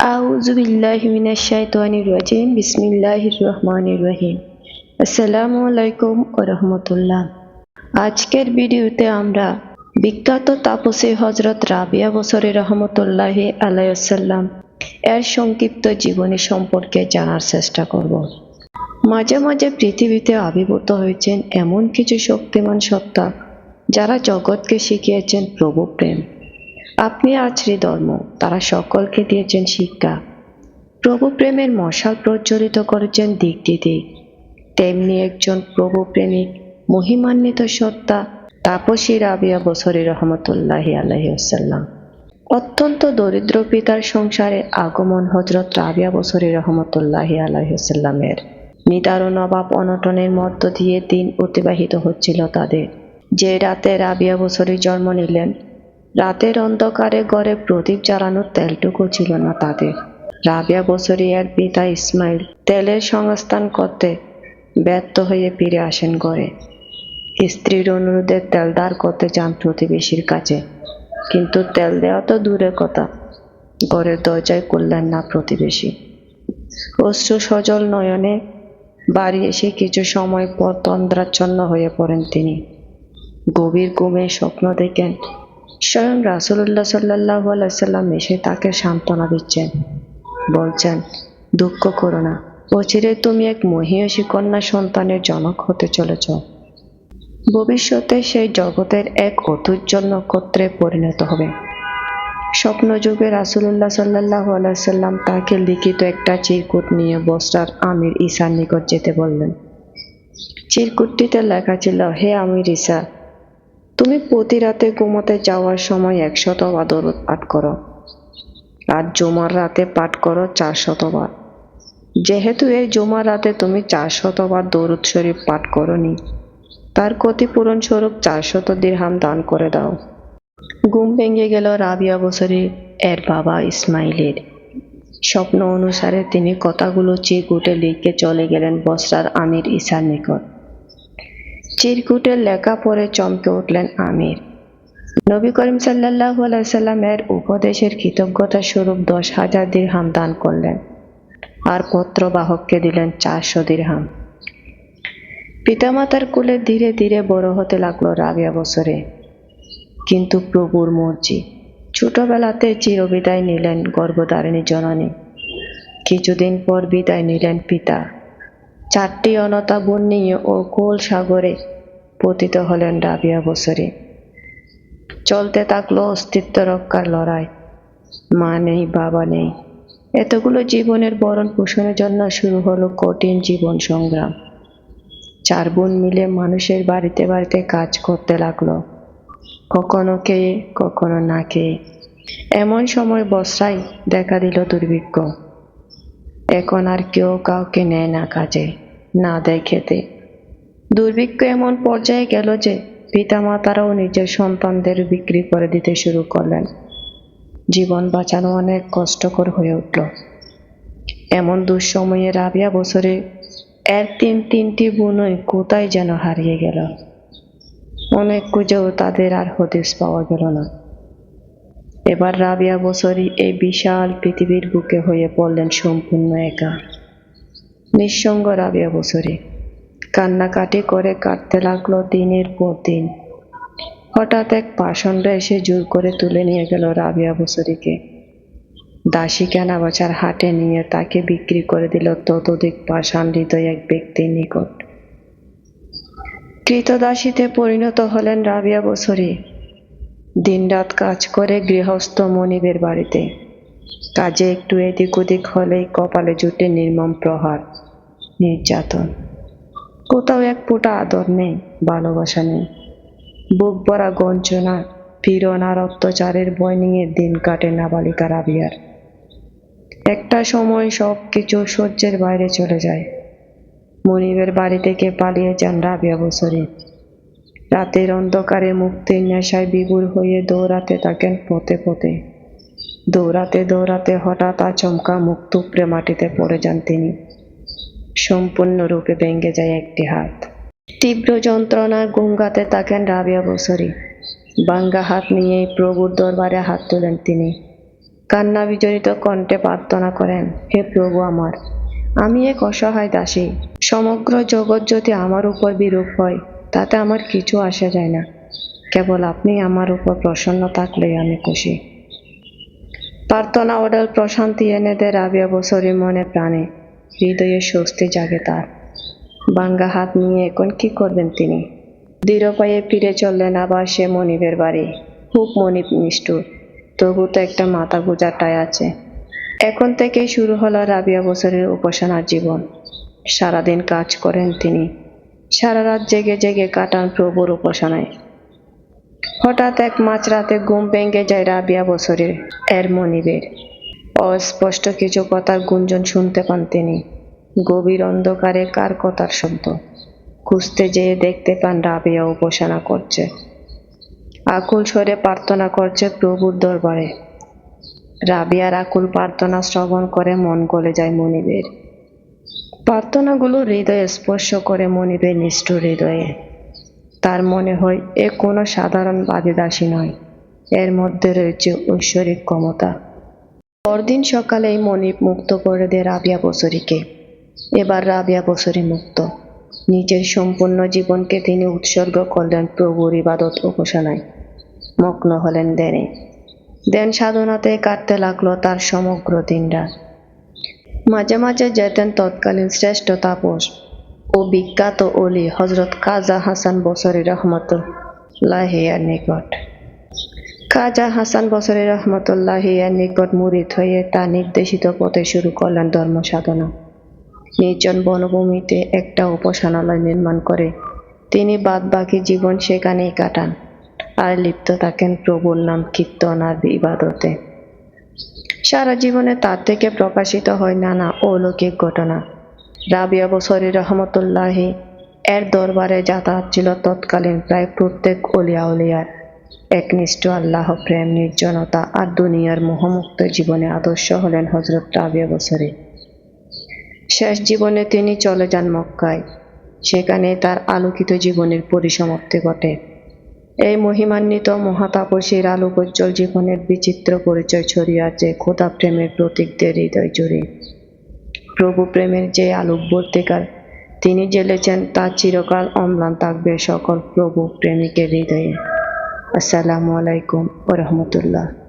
আউযু বিল্লাহি মিনাশ শাইতানির রাজিম, বিসমিল্লাহির রহমানির রহিম। আসসালামু আলাইকুম ওয়া রাহমাতুল্লাহ। আজকের ভিডিওতে আমরা বিখ্যাত তাপসী হজরত রাবিয়া বসরি রহমতুল্লাহি আলাইসাল্লাম এর সংক্ষিপ্ত জীবনী সম্পর্কে জানার চেষ্টা করব। মাঝে মাঝে পৃথিবীতে আবির্ভূত হয়েছেন এমন কিছু শক্তিমান সত্তা যারা জগৎকে শিখিয়েছেন প্রভু প্রেম আপনি আছরি ধর্ম, তারা সকলকে দিয়েছেন শিক্ষা। প্রভু প্রেমের মশাল প্রজ্বলিত করেছেন দিক দিক তেমনি একজন প্রভু প্রেমিক মহিমান্বিত সত্তা, তাপসী রাবিয়া বসরি রহমতুল্লাহি আলহিউসাল্লাম অত্যন্ত দরিদ্র পিতার সংসারে আগমন হজরত রাবিয়া বসরি রহমতুল্লাহি আলহিউসাল্লামের নিদারুণ অভাব অনটনের মধ্য দিয়ে দিন অতিবাহিত হচ্ছিল তাদের। যে রাতে রাবিয়া বসরি জন্ম নিলেন রাতের অন্ধকারে ঘরে প্রদীপ জ্বালানোর তেলটুকু ছিল না তাদের। রাবিয়া বসরিয়ার পিতা ইসমাইল তেলের সংস্থান করতে ব্যর্থ হয়ে ফিরে আসেন ঘরে। স্ত্রীর অনুরোধে তেল দাঁড় করতে যান প্রতিবেশীর কাছে। কিন্তু তেল দেওয়া তো দূরের কথা। ঘরের দরজায় করলেন না প্রতিবেশী। অশ্রু সজল নয়নে বাড়ি এসে কিছু সময় পর তন্দ্রাচ্ছন্ন হয়ে পড়েন তিনি। গভীর ঘুমে স্বপ্ন দেখেন স্বয়ং রাসুল্লাহ সাল্লাহ আলাইসাল্লাম এসে তাকে সান্ত্বনা দিচ্ছেন। বলছেন, দুঃখ করো না। অচিরে তুমি এক মহিষী কন্যা সন্তানের জনক হতে চলেছ। ভবিষ্যতে সেই জগতের এক অতুজ্জ্বল নক্ষত্রে পরিণত হবে। স্বপ্নযুগে রাসুল্লাহ সাল্লাহ আলাইসাল্লাম তাকে লিখিত একটা চিরকুট নিয়ে বস্তার আমির ঈশার নিকট যেতে বললেন। চিরকুটটিতে লেখা ছিল, হে আমির ঈশা তুমি প্রতি রাতে ঘুমোতে যাওয়ার সময় একশত দরুদ পাঠ করো। আর জুমার রাতে পাঠ করো চার শতবার যেহেতু এই জুমার রাতে তুমি চার শতবার দরুদ শরীফ পাঠ করনি, তার ক্ষতিপূরণ স্বরূপ চার শত দিরহাম দান করে দাও। ঘুম ভেঙে গেল রাবিয়া বছরে এর বাবা ইসমাইলের। স্বপ্ন অনুসারে তিনি কথাগুলো চিরকুটে লিখে চলে গেলেন বসরার আমির ঈশার নিকট। চিরকুটের লেখা পড়ে চমকে উঠলেন আমির। নবী করিম সাল্লাহ আলাইসাল্লামের উপদেশের কৃতজ্ঞতা স্বরূপ দশ হাজার দিরহাম দান করলেন আর পত্রবাহককে দিলেন চারশো দিরহাম। পিতামাতার কুলে ধীরে ধীরে বড় হতে লাগল রাবিয়া বছরে কিন্তু প্রভুর মর্জি, ছোটবেলাতে চিরবিদায় নিলেন গর্ভধারিণী জননী। কিছুদিন পর বিদায় নিলেন পিতা। চারটি অনতা বোন নিয়ে ও কোল সাগরে পতিত হলেন রাবিয়া বছরে চলতে থাকল অস্তিত্ব রক্ষার লড়াই। মা নেই, বাবা নেই। এতগুলো জীবনের বরণ পোষণের জন্য শুরু হলো কঠিন জীবন সংগ্রাম। চার বোন মিলে মানুষের বাড়িতে বাড়িতে কাজ করতে লাগল। কখনো খেয়ে, কখনো না খেয়ে। এমন সময় বর্ষায় দেখা দিল দুর্ভিক্ষ। এখন আর কেউ কাউকে নেয় না কাজে, না দেয় খেতে। দুর্ভিক্ষ এমন পর্যায়ে গেল যে পিতামাতারাও নিজের সন্তানদের বিক্রি করে দিতে শুরু করলেন। জীবন বাঁচানো অনেক কষ্টকর হয়ে উঠল। এমন দুঃসময়ে রাবিয়া বছরে এর তিন তিনটি বোনই কোথায় যেন হারিয়ে গেল। অনেক খুঁজেও তাদের আর হদিস পাওয়া গেল না। এবার রাবিয়া বছরই এই বিশাল পৃথিবীর বুকে হয়ে পড়লেন সম্পূর্ণ একা। নিঃসঙ্গ রাবিয়া বছরে কান্নাকাটি করে কাটতে লাগল দিনের পর দিন। হঠাৎ এক পাষণ্ড এসে জোর করে তুলে নিয়ে গেল রাবিয়া বছরীকে। দাসী কেনা বাচার হাটে নিয়ে তাকে বিক্রি করে দিল ততোধিক পাষাণ হৃদয় এক ব্যক্তির নিকট। কৃতদাসীতে পরিণত হলেন রাবিয়া বছরী। দিনরাত কাজ করে গৃহস্থ মনিবের বাড়িতে। কাজে একটু এদিক ওদিক হলেই কপালে জুটে নির্মম প্রহার, নির্যাতন। কোথাও এক ফোঁটা আদর নেই, ভালোবাসা নেই। বুক ভরা গঞ্চনা পীড়ন আর অত্যাচারের ভয় নিয়ে দিন কাটে নাবালিকা রাবিয়ার একটা সময় সব কিছু সহ্যের বাইরে চলে যায়। মনিবের বাড়ি থেকে পালিয়ে যান রাবিয়া বছরে রাতের অন্ধকারে মুক্তির নেশায় বিভুর হয়ে দৌড়াতে থাকেন পথে পথে। দৌড়াতে দৌড়াতে হঠাৎ আচমকা মুক্ত উপরে মাটিতে পড়ে যান তিনি। সম্পূর্ণরূপে ভেঙে যায় একটি হাত। তীব্র যন্ত্রণার গুঙ্গাতে থাকেন রাবিয়া বছরী বাঙ্গা হাত নিয়ে প্রভুর দরবারে হাত তোলেন তিনি। কান্না বিজড়িত কণ্ঠে প্রার্থনা করেন, হে প্রভু আমার, আমি এক অসহায় দাসী। সমগ্র জগৎ যদি আমার উপর বিরূপ হয় তাতে আমার কিছু আসা যায় না। কেবল আপনি আমার উপর প্রসন্ন থাকলেই আমি খুশি। প্রার্থনা অডাল প্রশান্তি এনে দেয় রাবিয়া বছরী মনে প্রাণে। হৃদয়ে স্বস্তি জাগে তার। বাঙ্গা হাত নিয়ে এখন কি করবেন তিনি? দৃঢ় পায়ে ফিরে চললেন আবার সে মনিবের বাড়ি। খুব মনিব নিষ্ঠুর। তবু তো একটা মাথা গোজাটায় আছে। এখন থেকেই শুরু হলো রাবিয়া বছরের উপাসনার জীবন। সারাদিন কাজ করেন তিনি। সারা রাত জেগে জেগে কাটান প্রভুর উপাসনায়। হঠাৎ এক মাঝরাতে ঘুম ভেঙে যায় রাবিয়া বছরের, এর মনিবের। অস্পষ্ট কিছু কথার গুঞ্জন শুনতে পান তিনি। গভীর অন্ধকারে কার কথার শব্দ? খুঁজতে যেয়ে দেখতে পান রাবিয়া উপাসনা করছে। আকুল স্বরে প্রার্থনা করছে প্রভুর দরবারে। রাবিয়ার আকুল প্রার্থনা শ্রবণ করে মন গলে যায় মনিবের। প্রার্থনাগুলো হৃদয়ে স্পর্শ করে মনিবের নিষ্ঠুর হৃদয়ে। তার মনে হয়, এ কোনো সাধারণ বাদিদাসী নয়। এর মধ্যে রয়েছে ঐশ্বরিক ক্ষমতা। পরদিন সকালেই মনিব মুক্ত করে দেয় রাবিয়া বছরীকে এবার রাবিয়া বছরী মুক্ত। নিজের সম্পূর্ণ জীবনকে তিনি উৎসর্গ করলেন প্রভুর ইবাদত উপাসনায় মগ্ন হলেন দেনে। দেন সাধনাতে কাটতে লাগল তার সমগ্র দিনরাত। মাঝে মাঝে যেতেন তৎকালীন শ্রেষ্ঠ তাপস। ও বিখ্যাত অলি হজরত কাজা হাসান বসরি রহমতুল্লাহিয়ার নিকট। খাজা হাসান বসরি রহমতুল্লাহিয়ার নিকট মুরিদ হয়ে তা নির্দেশিত পথে শুরু করলেন ধর্ম সাধনা। নির্জন বনভূমিতে একটা উপাসনালয় নির্মাণ করে তিনি বাদ বাকি জীবন সেখানেই কাটান। আর লিপ্ত থাকেন প্রভুর নাম কীর্তন আর ইবাদতে। সারা জীবনে তার থেকে প্রকাশিত হয় নানা অলৌকিক ঘটনা। রাবিয়া বসরি রহমতুল্লাহি এর দরবারে যাতায়াত ছিল তৎকালীন প্রায় প্রত্যেক অলিয়া উলিয়ার একনিষ্ঠ আল্লাহ, প্রেম, নির্জনতা আর দুনিয়ার মোহমুক্ত জীবনে আদর্শ হলেন হজরত রাবিয়া বসরি। শেষ জীবনে তিনি চলে যান মক্কায়। সেখানে তার আলোকিত জীবনের পরিসমাপ্তি ঘটে। এই মহিমান্বিত মহাতাপসীর আলোকোজ্জ্বল জীবনের বিচিত্র পরিচয় ছড়িয়ে আছে খোদা প্রেমের প্রতীকদের হৃদয় জুড়ে। প্রভু প্রেমের যে আলোকবর্তিকার তিনি জ্বেলেছেন তা চিরকাল অম্লান থাকবে সকল প্রভু প্রেমিকের হৃদয়ে। আসসালামু আলাইকুম রহমতুল্লাহ।